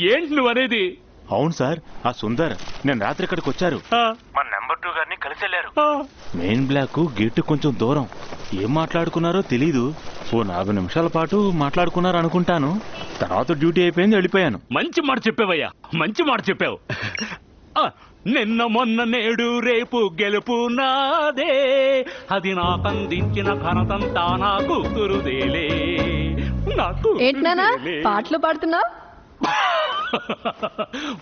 ఏంటి నువ్వు అనేది అవును సార్ ఆ సుందర్ నేను రాత్రి ఇక్కడికి వచ్చారు. ఆ, మన నెంబర్ టూ గారిని కలిసి వెళ్ళారు. మెయిన్ బ్లాక్ గేటు కొంచెం దూరం. ఏం మాట్లాడుకున్నారో తెలీదు. ఓ నాలుగు నిమిషాల పాటు మాట్లాడుకున్నారు అనుకుంటాను. తర్వాత డ్యూటీ అయిపోయింది వెళ్ళిపోయాను. మంచి మాట చెప్పావయ్యా. మంచి మాట చెప్పావు. ఆ, నిన్న మొన్న నేడు రేపు గెలుపు నాదే. అది నాకందించిన ఘనతంతా నా కూతురుదేలే నాకు పాటలు పాడుతున్నావు?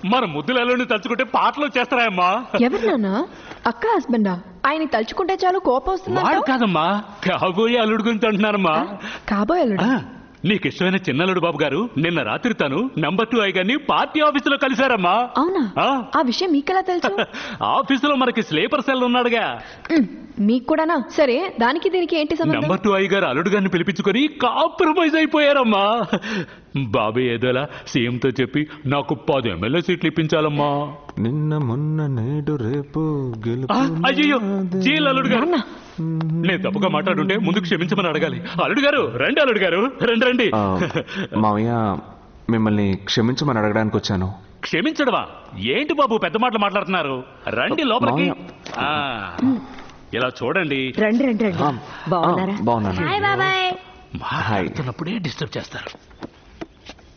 మన ముద్దులలో తలుచుకుంటే పాటలు చేస్తారాయమ్మా ఎవరు నాన్న? అక్క హస్బెండా? ఆయన తలుచుకుంటే చాలు కోపం వాడు వస్తుందంట కాదమ్మా కాబోయే అల్లుడు గురించి అంటున్నానమ్మా కాబోయే అల్లుడు? నీకు ఇష్టమైన చిన్నల్లుడు బాబు గారు నిన్న రాత్రి తను నంబర్ టూ ఐ గారిని పార్టీ ఆఫీసులో కలిశారమ్మా. అవునా? ఆ. ఆ విషయం మీకెలా తెలుసు? ఆఫీసులో మనకి స్లీపర్ సెల్ ఉన్నాడుగా. మీకు కూడానా సరే దానికి దీనికి ఏంటి సంబంధం? నంబర్ టూ ఐ గారు అల్లుడు గారిని పిలిపించుకొని కాంప్రమైజ్ అయిపోయారమ్మా. బాబు ఏదోలా సీఎం తో చెప్పి నాకు పది ఎమ్మెల్యే సీట్లు ఇప్పించాలమ్మా. నిన్న మొన్న నేడు రేపు అయ్యయ్యో చీల్ అల్లుడు గారు నేను తప్పుగా మాట్లాడుంటే ముందుకు క్షమించమని అడగాలి. అల్లుడు గారు రండి అల్లుడు గారు. రండి రండి. ఆ, మావయ్య మిమ్మల్ని క్షమించమని అడగడానికి వచ్చాను. క్షమించడమా? ఏంటి బాబు పెద్ద మాటలు మాట్లాడుతున్నారు? రండి లోపలికి. ఆ, ఇలా చూడండి. రండి రండి రండి. ఆ, బాగున్నారా? ఆ, బాగున్నాను. మాట్లాడుతున్నప్పుడే డిస్టర్బ్ చేస్తారు.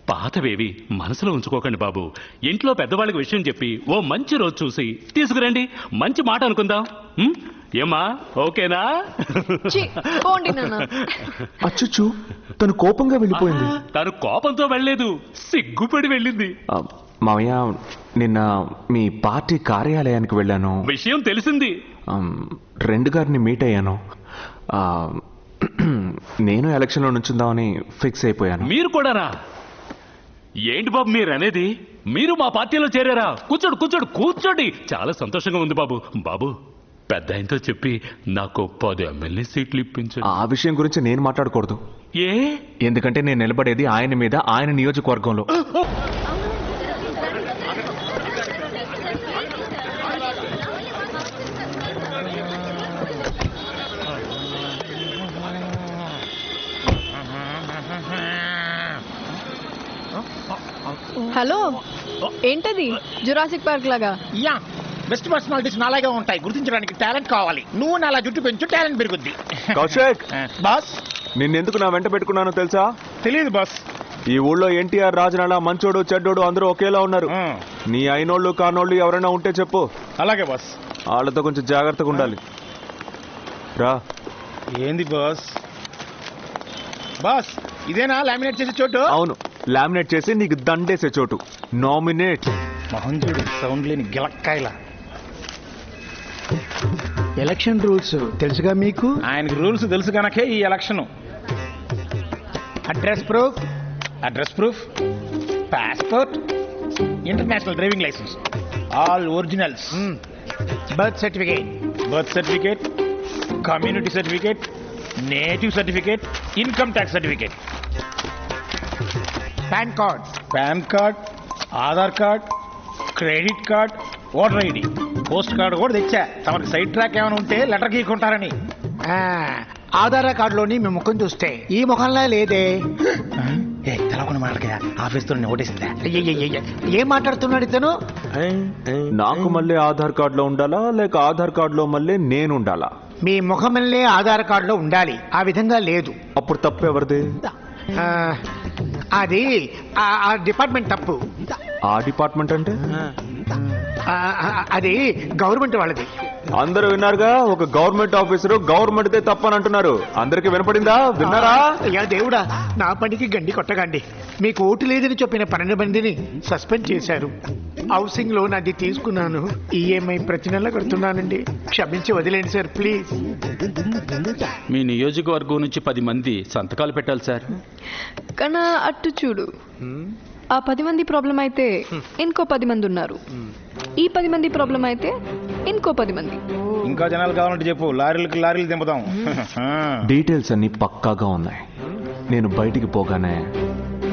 పాతవేవి మనసులో ఉంచుకోకండి బాబు. ఇంట్లో పెద్దవాళ్ళకి విషయం చెప్పి ఓ మంచి రోజు చూసి తీసుకురండి. మంచి మాట అనుకుందాం. ఉం? ఏమ్మా? ఓకేనా? అచ్చుచ్చు తను కోపంగా వెళ్ళిపోయింది. తను కోపంతో వెళ్ళలేదు సిగ్గుపడి వెళ్ళింది. ఆ, మావయ్య నిన్న మీ పార్టీ కార్యాలయానికి వెళ్ళాను. విషయం తెలిసింది. రెండు గారిని మీట్ అయ్యాను. నేను ఎలక్షన్లో నుంచుందామని ఫిక్స్ అయిపోయాను. మీరు కూడానా? ఏంటి బాబు మీరు అనేది మీరు మా పార్టీలో చేరారా? కూర్చోడు కూర్చోడు కూర్చోండి. చాలా సంతోషంగా ఉంది బాబు. బాబు పెద్ద ఆయనతో చెప్పి నాకు పది ఎమ్మెల్యే సీట్లు ఇప్పించండి. ఆ విషయం గురించి నేను మాట్లాడకూడదు. ఏ? ఎందుకంటే నేను నిలబడేది ఆయన మీద ఆయన నియోజకవర్గంలో. హలో ఏంటది? జురాసిక్ పార్క్ లాగా? యా బెస్ట్ పర్సనాలిటీస్ నాలాగే ఉంటాయి. గుర్తించడానికి టాలెంట్ కావాలి. నువ్వు నాలా జుట్టు పెంచు టాలెంట్ పెరుగుద్ది. కౌశిక్! బాస్? నిన్నెందుకు నా వెంట పెట్టుకున్నానో తెలుసా? తెలియదు బాస్. ఈ ఊళ్ళో ఎన్టీఆర్ రాజనాల మంచోడు చెడ్డోడు అందరూ ఒకేలా ఉన్నారు. నీ అయినోళ్ళు కానోళ్ళు ఎవరైనా ఉంటే చెప్పు. అలాగే బాస్. వాళ్ళతో కొంచెం జాగ్రత్తగా ఉండాలి. రా. ఏంది బాస్? బాస్ ఇదేనా లామినేట్ చేసే చోటు? అవును లామినేట్ చేసి నీకు దండేసే చోటు. నామినేట్ మహంజుడు సౌండ్ లేని గిలక్కాయల. ఎలక్షన్ రూల్స్ తెలుసుగా మీకు? ఆయనకి రూల్స్ తెలుసు కనుకే ఈ election address proof address proof passport international driving licence all originals birth certificate birth certificate community certificate native certificate income tax certificate PAN card PAN card Aadhaar card credit card voter ID post card కూడా తెచ్చా. తమకి side track ఏమైనా ఉంటే letter గీకుంటారని Aadhaar కార్డులోని మీ ముఖం చూస్తే ఈ ముఖంలా లేదే. ఏ తెలవకుండా మాట్లాడగా ఆఫీస్తో ఓటేసిందా? అయ్యయ్యయ్యయ్య. ఏం మాట్లాడుతున్నాడు ఇతను? నాకు మళ్ళీ ఆధార్ కార్డులో ఉండాలా? లేక ఆధార్ కార్డులో మళ్ళీ నేను ఉండాలా? మీ ముఖమల్లే ఆధార్ కార్డులో ఉండాలి. ఆ విధంగా లేదు. అప్పుడు తప్పు ఎవరిది? ఆ, అది ఆ ఆ డిపార్ట్మెంట్ తప్పు. ఆ డిపార్ట్మెంట్ అంటే? ఆ, ఆ, అది గవర్నమెంట్ వాళ్ళది. అందరూ విన్నారుగా? ఒక గవర్నమెంట్ ఆఫీసరు గవర్నమెంట్ తప్పని అంటున్నారు అందరికి వినపడిందా? విన్నారా? అయ్యా దేవుడా నా పనికి గండి కొట్టగండి. మీకు ఓటు లేదని చెప్పిన పన్నెండు మందిని సస్పెండ్ చేశారు. హౌసింగ్ లోన్ అది తీసుకున్నాను. ఈఎంఐ ప్రతి నెల కడుతున్నానండి. క్షమించి వదిలేండి సార్ ప్లీజ్. మీ నియోజకవర్గం నుంచి పది మంది సంతకాలు పెట్టాలి సార్. కన్నా అట్టు చూడు. ఆ పది మంది ప్రాబ్లం అయితే ఇంకో పది మంది ఉన్నారు. ఈ పది మంది ప్రాబ్లం అయితే ఇంకో పది మంది. ఇంకా జనాలు కావాలంటే చెప్పు. లారీలకి లారీలు దింపుదాం. డీటెయిల్స్ అన్ని పక్కాగా ఉన్నాయి. నేను బయటికి పోగానే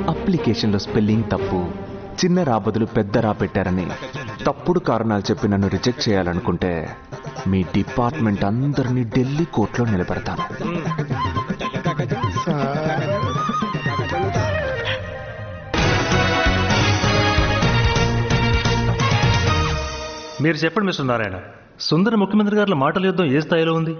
అప్లికేషన్లో స్పెల్లింగ్ తప్పు చిన్న రా బదులు పెద్ద రా పెట్టారని తప్పుడు కారణాలు చెప్పి నన్ను రిజెక్ట్ చేయాలనుకుంటే మీ డిపార్ట్మెంట్ అందరినీ ఢిల్లీ కోర్టులో నిలబెడతాను. మీరు చెప్పండి మిస్టర్ నారాయణ. సుందర ముఖ్యమంత్రి గారి మాటల యుద్ధం ఏ స్థాయిలో ఉంది?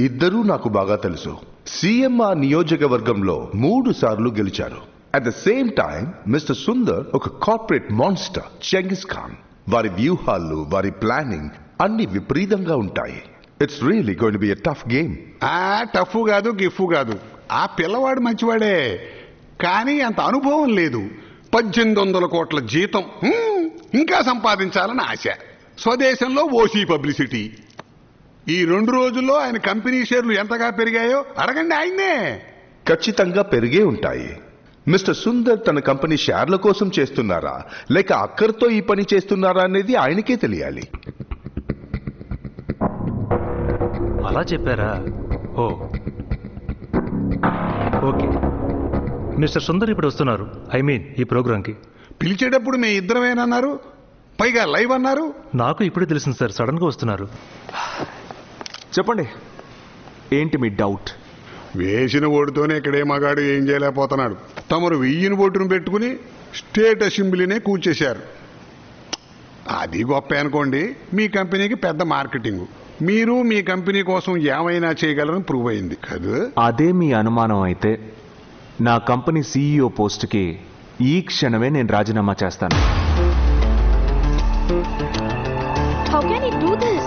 ఇద్దరూ నాకు బాగా తెలుసు. సీఎంఆర్ నియోజకవర్గంలో మూడు సార్లు గెలిచారు. At the same time mister Sundar ఒక కార్పొరేట్ మాన్స్టర్ చెంగిస్ ఖాన్. వారి వ్యూహాలు వారి ప్లానింగ్ అన్ని విపరీతంగా ఉంటాయి. It's really going be a tough game ఆ టఫ్ కాదు గిఫ్ కాదు. ఆ పిల్లవాడు మంచివాడే. కానీ అంత అనుభవం లేదు. పద్దెనిమిది వందల కోట్ల జీతం హ్మ్, ఇంకా సంపాదించాలని ఆశ. స్వదేశంలో ఓసీ పబ్లిసిటీ. ఈ రెండు రోజుల్లో ఆయన కంపెనీ షేర్లు ఎంతగా పెరిగాయో అడగండి ఆయన్నే. ఖచ్చితంగా పెరిగే ఉంటాయి. మిస్టర్ సుందర్ తన కంపెనీ షేర్ల కోసం చేస్తున్నారా? లేక అక్కర్తో ఈ పని చేస్తున్నారా అనేది ఆయనకే తెలియాలి. అలా చెప్పారా? ఓ. ఓకే. మిస్టర్ సుందర్ ఇప్పుడు వస్తున్నారు. ఐ మీన్ ఈ ప్రోగ్రాంకి. పిలిచేటప్పుడు మీ ఇద్దరమేనన్నారు? పైగా లైవ్ అన్నారు. నాకు ఇప్పుడే తెలిసింది సార్ సడన్గా వస్తున్నారు. చెప్పండి. ఏంటి మీ డౌట్? వేసిన ఓటుతోనే ఇక్కడే మగాడు ఏం చేయలేకపోతున్నాడు. తమరు వెయ్యిని ఓటును పెట్టుకుని స్టేట్ అసెంబ్లీనే కూల్చేశారు. అది గొప్ప అనుకోండి మీ కంపెనీకి పెద్ద మార్కెటింగ్. మీరు మీ కంపెనీ కోసం ఏమైనా చేయగలరని ప్రూవ్ అయింది. కదా. అదే మీ అనుమానం అయితే నా కంపెనీ సీఈఓ పోస్ట్కి ఈ క్షణమే నేను రాజీనామా చేస్తాను. How can he do this?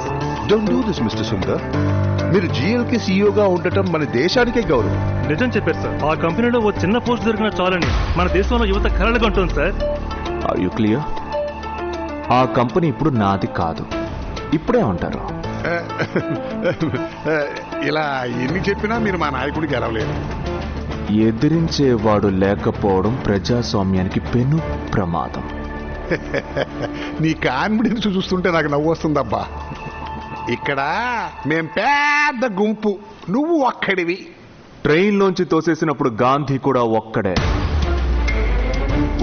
Don't do this mister Sundar మీరు జిఎల్కి సీఈఓగా ఉండటం మన దేశానికే గౌరవం. నిజం చెప్పారు సార్. ఆ కంపెనీలో ఓ చిన్న పోస్ట్ దొరికిన చాలని మన దేశంలో యువత కలలుగా ఉంటుంది సార్. ఆర్ యు క్లియర్ ఆ కంపెనీ ఇప్పుడు నాది కాదు. ఇప్పుడే ఉంటారు. ఇలా ఎన్ని చెప్పినా మీరు మా నాయకుడికి గెలవలేరు ఎదిరించేవాడు లేకపోవడం ప్రజాస్వామ్యానికి పెను ప్రమాదం. నీ కాన్ఫిడెన్స్ చూస్తుంటే నాకు నవ్వు వస్తుందబ్బా. ఇక్కడ మేం పెద్ద గుంపు. నువ్వు ఒక్కడివి. ట్రైన్లోంచి తోసేసినప్పుడు గాంధీ కూడా ఒక్కడే.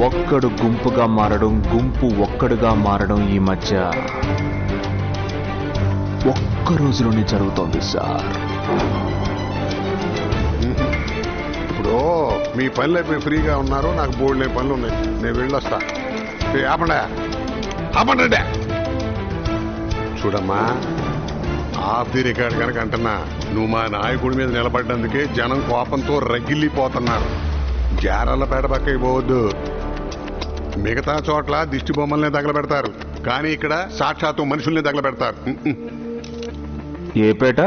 ఒక్కడు గుంపుగా మారడం గుంపు ఒక్కడుగా మారడం ఈ మధ్య ఒక్క రోజులోనే జరుగుతోంది సార్. ఇప్పుడు మీ పనులు అయిపోయి ఫ్రీగా ఉన్నారు నాకు బోర్డు లేని పనులు ఉన్నాయి నేను వెళ్ళొస్తా. ఏ, ఆపండా ఆపండి చూడమ్మా ఆఫ్ ది రికార్డ్ కనుక అంటున్నా నువ్వు మా నాయకుడి మీద నిలబడ్డందుకే జనం కోపంతో రగిల్లిపోతున్నారు జారాలపేట పక్కకి పోవద్దు. మిగతా చోట్ల దిష్టి బొమ్మల్ని తగలబెడతారు. కానీ ఇక్కడ సాక్షాత్తు మనుషుల్ని తగలబెడతారు. ఉమ్, ఉమ్. ఏ పేట.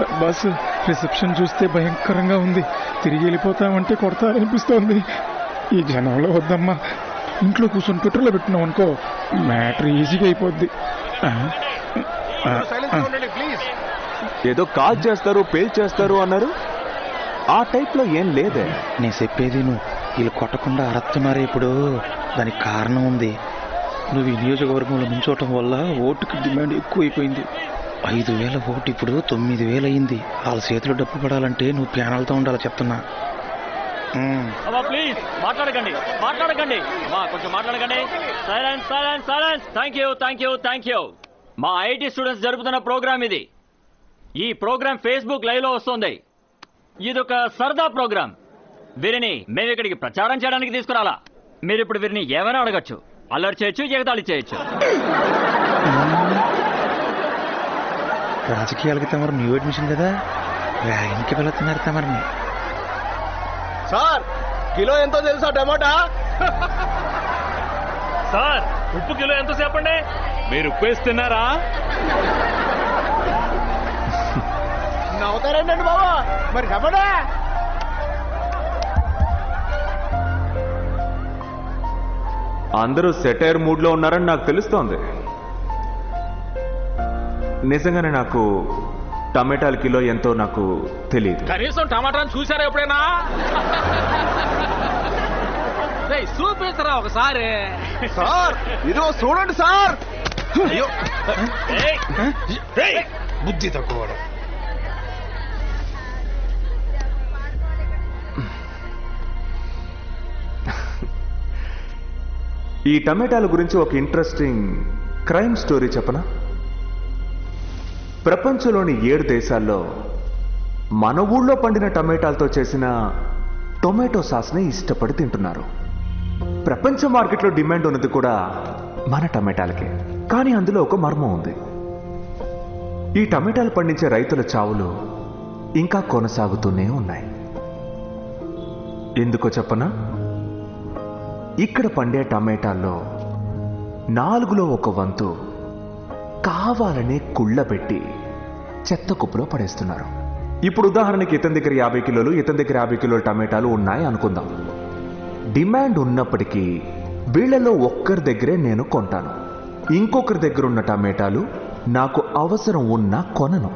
జాలర్లపేట బస్ రిసెప్షన్ చూస్తే భయంకరంగా ఉంది. తిరిగి వెళ్ళిపోతామంటే కొడతారనిపిస్తోంది. ఈ జనంలో వద్దమ్మా. ఇంట్లో కూర్చొని ట్విట్టర్లో పెట్టున్నాం అనుకో మ్యాటర్ ఈజీగా అయిపోద్ది. ఏదో కాల్ చేస్తారు పేల్ చేస్తారు అన్నారు. ఆ టైప్లో ఏం లేదే. నేను చెప్పేది నువ్వు వీళ్ళు కొట్టకుండా అరత్తున్నారే ఇప్పుడు. దానికి కారణం ఉంది. నువ్వు ఈ నియోజకవర్గంలో నుంచోవటం వల్ల ఓటుకి డిమాండ్ ఎక్కువైపోయింది. ఐదు వేల ఓటు ఇప్పుడు తొమ్మిది వేలు అయింది. వాళ్ళ చేతిలో డబ్బు పడాలంటే నువ్వు ప్యానల్తో ఉండాలి చెప్తున్నా. ప్లీజ్ మాట్లాడకండి మాట్లాడకండి. అమ్మా కొంచెం మాట్లాడకండి. Silence silence silence thank you thank you thank you మా ఐటీ స్టూడెంట్స్ జరుపుతున్న ప్రోగ్రామ్ ఇది. ఈ ప్రోగ్రామ్ ఫేస్బుక్ లైవ్లో వస్తుంది. ఇది ఒక సరదా ప్రోగ్రామ్ వీరిని మేము ఇక్కడికి ప్రచారం చేయడానికి తీసుకురాలా. మీరు ఇప్పుడు వీరిని ఏమైనా అడగచ్చు. అల్లరి చేయొచ్చు ఎగతాళి చేయొచ్చు. రాజకీయాలకి తమరు న్యూ అడ్మిషన్ కదా? ర్యాగింగ్కి వెళుతున్నారు తమరిని. సార్ కిలో ఎంతో తెలుసా టమాటా? సార్ ఉప్పు కిలో ఎంతో చెప్పండి మీరు ఉప్పు వేస్తున్నారా నవ్వుతారేంటండి బాబా? మరి చెప్పడా అందరూ సెటైర్ మూడ్లో ఉన్నారని నాకు తెలుస్తోంది. నిజంగానే నాకు టమాటాల కిలో ఎంతో నాకు తెలియదు కనీసం టమాటాను చూసారా ఎప్పుడైనా? రేయ్, చూపించరా ఒకసారి. సార్ ఇదిగో చూడండి సార్. అయ్యో. ఏయ్, బుద్ధి తక్కువ ఈ టమాటాల గురించి ఒక ఇంట్రెస్టింగ్ క్రైమ్ స్టోరీ చెప్పనా? ప్రపంచంలోని ఏడు దేశాల్లో మన ఊళ్ళో పండిన టమాటాలతో చేసిన టొమాటో సాస్ని ఇష్టపడి తింటున్నారు. ప్రపంచ మార్కెట్లో డిమాండ్ ఉన్నది కూడా మన టమాటాలకే. కానీ అందులో ఒక మర్మం ఉంది. ఈ టమాటాలు పండించే రైతుల చావులు ఇంకా కొనసాగుతూనే ఉన్నాయి. ఎందుకో చెప్పనా? ఇక్కడ పండే టమాటాల్లో నాలుగులో ఒక వంతు కావాలనే కుళ్ళబెట్టి చెత్త కుప్పలో పడేస్తున్నారు. ఇప్పుడు ఉదాహరణకి ఇతని దగ్గర యాభై కిలోలు ఇతని దగ్గర యాభై కిలోల టమాటాలు ఉన్నాయి అనుకుందాం. డిమాండ్ ఉన్నప్పటికీ వీళ్ళలో ఒక్కరి దగ్గరే నేను కొంటాను. ఇంకొకరి దగ్గర ఉన్న టమాటాలు నాకు అవసరం ఉన్నా కొనను.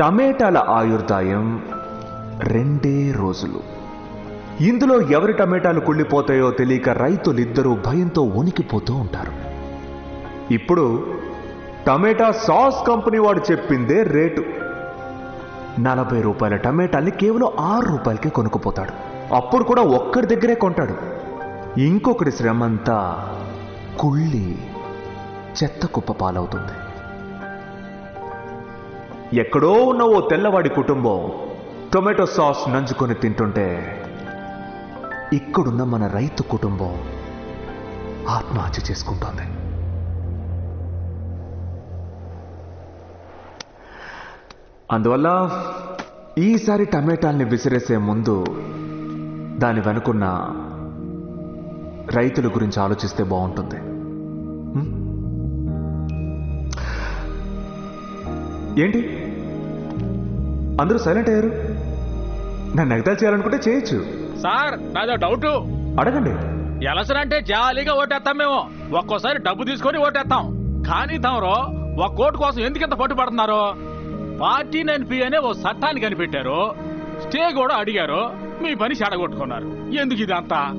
టమాటాల ఆయుర్దాయం రెండే రోజులు. ఇందులో ఎవరి టమేటాలు కుళ్ళిపోతాయో తెలియక రైతులిద్దరూ భయంతో వణికిపోతూ ఉంటారు. ఇప్పుడు టమాటా సాస్ కంపెనీ వాడు చెప్పిందే రేటు. నలభై రూపాయల టమేటాల్ని కేవలం ఆరు రూపాయలకే కొనుక్కుపోతాడు. అప్పుడు కూడా ఒక్కడి దగ్గరే కొంటాడు. ఇంకొకటి శ్రమంతా కుళ్ళి చెత్త కుప్ప పాలవుతుంది. ఎక్కడో ఉన్న ఓ తెల్లవాడి కుటుంబం టొమాటో సాస్ నంజుకొని తింటుంటే ఇక్కడున్న మన రైతు కుటుంబం ఆత్మహత్య చేసుకుంటోంది. అందువల్ల ఈసారి టమాటాల్ని విసిరేసే ముందు దాని వెనుకున్న రైతుల గురించి ఆలోచిస్తే బాగుంటుంది? ఏంటి? అందరూ సైలెంట్ అయ్యారు? నన్ను ఎగతాలు చేయాలనుకుంటే చేయొచ్చు. సార్ నాదో డౌట్. అడగండి. ఎలసన్ అంటే జాలీగా ఓటేస్తాం మేము. ఒక్కోసారి డబ్బు తీసుకొని ఓటేస్తాం కానీ తమరు ఒక కోటు కోసం ఎందుకు ఇంత పట్టుబడుతున్నారు? పార్టీ నైన్ పి అనే ఓ చట్టాన్ని కనిపెట్టారు. స్టే కూడా అడిగారు. మీ పని చెడగొట్టుకున్నారు. ఎందుకు ఇదంతా?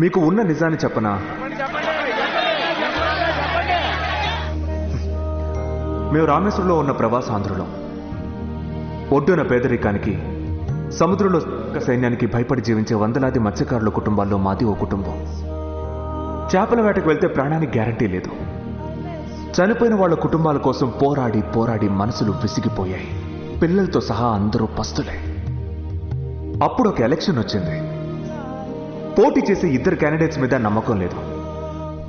మీకు ఉన్న నిజాన్ని చెప్పనా? మేము రామేశ్వరంలో ఉన్న ప్రవాసాంధ్రులం ఒడ్డున పేదరికానికి సముద్రంలో సైన్యానికి భయపడి జీవించే వందలాది మత్స్యకారుల కుటుంబాల్లో మాది ఓ కుటుంబం. చేపల వేటకు వెళ్తే ప్రాణానికి గ్యారంటీ లేదు. చనిపోయిన వాళ్ళ కుటుంబాల కోసం పోరాడి పోరాడి మనసులు విసిగిపోయాయి. పిల్లలతో సహా అందరూ పస్తులే. అప్పుడు ఒక ఎలక్షన్ వచ్చింది. పోటీ చేసే ఇద్దరు క్యాండిడేట్స్ మీద నమ్మకం లేదు.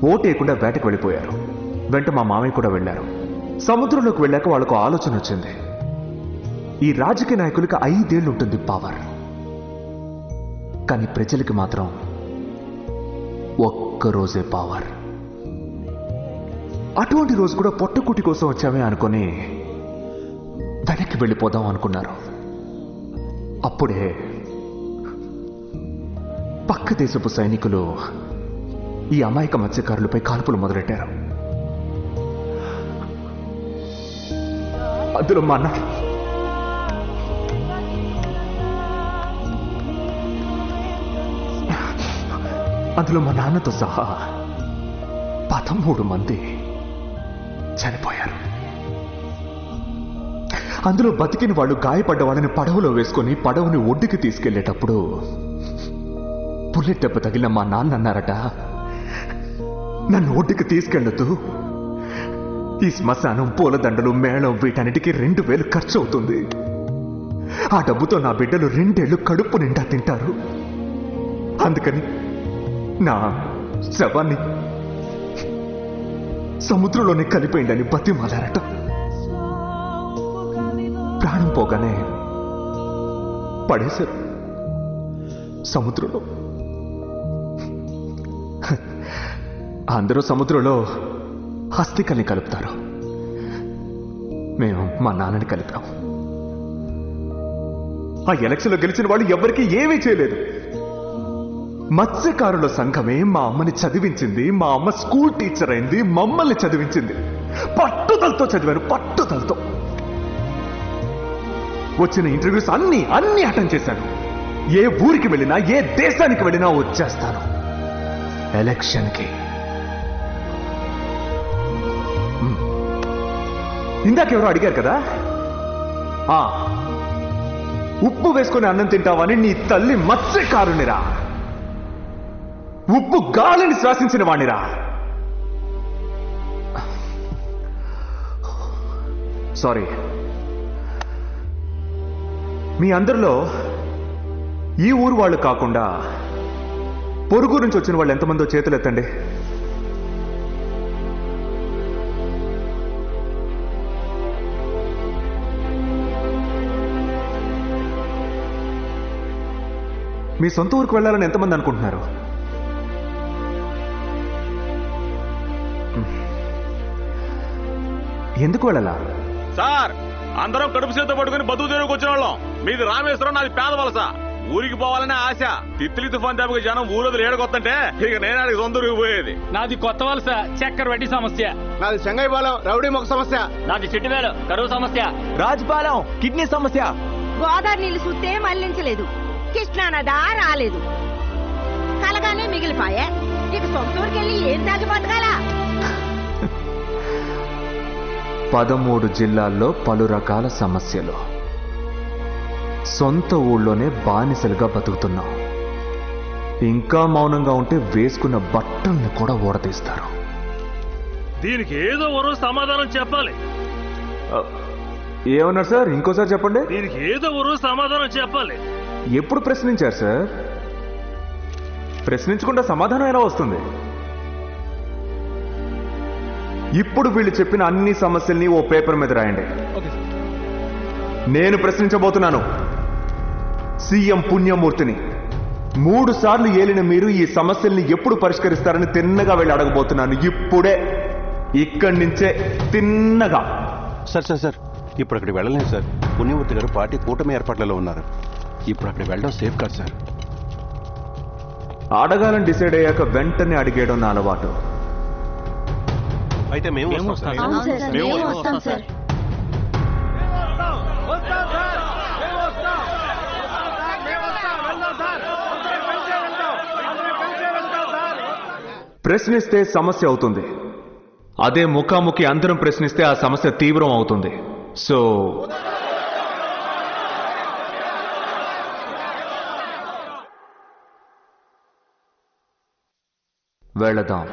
ఓటేయకుండా వేటకు వెళ్ళిపోయారు. వెంట మా మామయ్య కూడా వెళ్ళారు. సముద్రంలోకి వెళ్ళాక వాళ్ళకు ఆలోచన వచ్చింది. ఈ రాజకీయ నాయకులకి ఐదేళ్ళు ఉంటుంది పవర్ కానీ ప్రజలకి మాత్రం ఒక్కరోజే పవర్ అటువంటి రోజు కూడా పొట్టకుటి కోసం వచ్చామే అనుకొని వెనక్కి వెళ్ళిపోదాం అనుకున్నారు. అప్పుడే పక్క దేశపు సైనికులు ఈ అమాయక మత్స్యకారులపై కాల్పులు మొదలెట్టారు. అందులో మా అన్న అందులో మా నాన్నతో సహా పదమూడు మంది చనిపోయారు. అందులో బతికిన వాళ్ళు గాయపడ్డ వాళ్ళని పడవలో వేసుకొని పడవని ఒడ్డుకి తీసుకెళ్ళేటప్పుడు బుల్లెట్ దెబ్బ తగిలిన మా నాన్న అన్నారట నన్ను ఒడ్డుకి తీసుకెళ్ళొద్దు. ఈ శ్మశానం పూలదండలు మేళం వీటన్నిటికీ రెండు వేలు ఖర్చు అవుతుంది ఆ డబ్బుతో నా బిడ్డలు రెండేళ్ళు కడుపు నిండా తింటారు. అందుకని నా శవాన్ని సముద్రంలోనే కలిపేయండి బతిమాలారట. ప్రాణం పోగానే పడేశారు. సముద్రంలో. అందరూ సముద్రంలో హస్తికల్ని కలుపుతారు. మేము మా నాన్నని కలిపాం ఆ ఎలక్షన్లో గెలిచిన వాళ్ళు ఎవరికీ ఏమీ చేయలేదు. మత్స్యకారుల సంఘమే మా అమ్మని చదివించింది మా అమ్మ స్కూల్ టీచర్ అయింది మమ్మల్ని చదివించింది. పట్టుదలతో చదివాను పట్టుదలతో. వచ్చిన ఇంటర్వ్యూస్ అన్ని అన్ని అటెండ్ చేశాను. ఏ ఊరికి వెళ్ళినా ఏ దేశానికి వెళ్ళినా వచ్చేస్తాను. ఎలక్షన్కి. మ్. ఇందాకెవరో అడిగారు కదా? ఆ. ఉప్పు వేసుకుని అన్నం తింటావని నీ తల్లి మత్స్యకారునిరా. ఉప్పు గాలిని శ్వాసించిన వాణిరా సారీ. మీ అందరిలో ఈ ఊరు వాళ్ళు కాకుండా పొరుగు నుంచి వచ్చిన వాళ్ళు ఎంతమందో చేతులు ఎత్తండి మీ సొంత ఊరికి వెళ్ళాలని ఎంతమంది అనుకుంటున్నారు? ఎందుకు వెళ్ళాలా? సార్ అందరం కడుపు చేత పట్టుకుని బతుకు తెరువుకు వచ్చిన వాళ్ళం మీది రామేశ్వరం నాది పేద వలస. ఊరికి పోవాలనే ఆశ. తిత్తిలి తుఫాన్ దెబ్బకి జనం ఊరొదిలి ఏడగొత్తంటే ఇక నేను ఆడికి సొంత ఊరికి పోయేది. నాది కొత్త వలస చక్కెర వడ్డీ సమస్య. నాది చెంగైపాలెం రౌడీ మొక్క సమస్య. నాది చిట్టివేలు కరువు సమస్య. రాజపాలెం కిడ్నీ సమస్య. గోదావరి నీళ్ళు చూస్తే మళ్ళించలేదు. కృష్ణానదా రాలేదు. కలగానే మిగిలిపాయే. ఇక సొంతూరుకెళ్ళి ఏం తాగి బతకాలా పదమూడు జిల్లాల్లో పలు రకాల సమస్యలు. సొంత ఊళ్ళోనే బానిసలుగా బతుకుతున్నాం. ఇంకా మౌనంగా ఉంటే వేసుకున్న బట్టల్ని కూడా ఊడతీస్తారు దీనికి ఏదో ఓ రోజు సమాధానం చెప్పాలి. ఏమన్నారు సార్? ఇంకోసారి చెప్పండి. దీనికి ఏదో ఓ రోజు సమాధానం చెప్పాలి. ఎప్పుడు ప్రశ్నించారు సార్? ప్రశ్నించకుండా సమాధానం ఎలా వస్తుంది? ఇప్పుడు వీళ్ళు చెప్పిన అన్ని సమస్యల్ని ఓ పేపర్ మీద రాయండి. నేను ప్రశ్నించబోతున్నాను. సీఎం పుణ్యమూర్తిని. మూడు సార్లు ఏలిన మీరు ఈ సమస్యల్ని ఎప్పుడు పరిష్కరిస్తారని తిన్నగా వెళ్ళి అడగబోతున్నాను. ఇప్పుడే. ఇక్కడి నుంచే తిన్నగా. Sir sir sir. ఇప్పుడు అక్కడికి వెళ్ళలేం సార్. పుణ్యమూర్తి గారు పార్టీ కూటమి ఏర్పాట్లలో ఉన్నారు. ఇప్పుడు అక్కడికి వెళ్ళడం సేఫ్ కాదు సార్. అడగాలని డిసైడ్ అయ్యాక వెంటనే అడిగేయడం నా అలవాటు. అయితే మేము సార్. వస్తాం సార్. ప్రశ్నిస్తే సమస్య అవుతుంది అదే ముఖాముఖి అందరం ప్రశ్నిస్తే ఆ సమస్య తీవ్రం అవుతుంది సో వెళదాం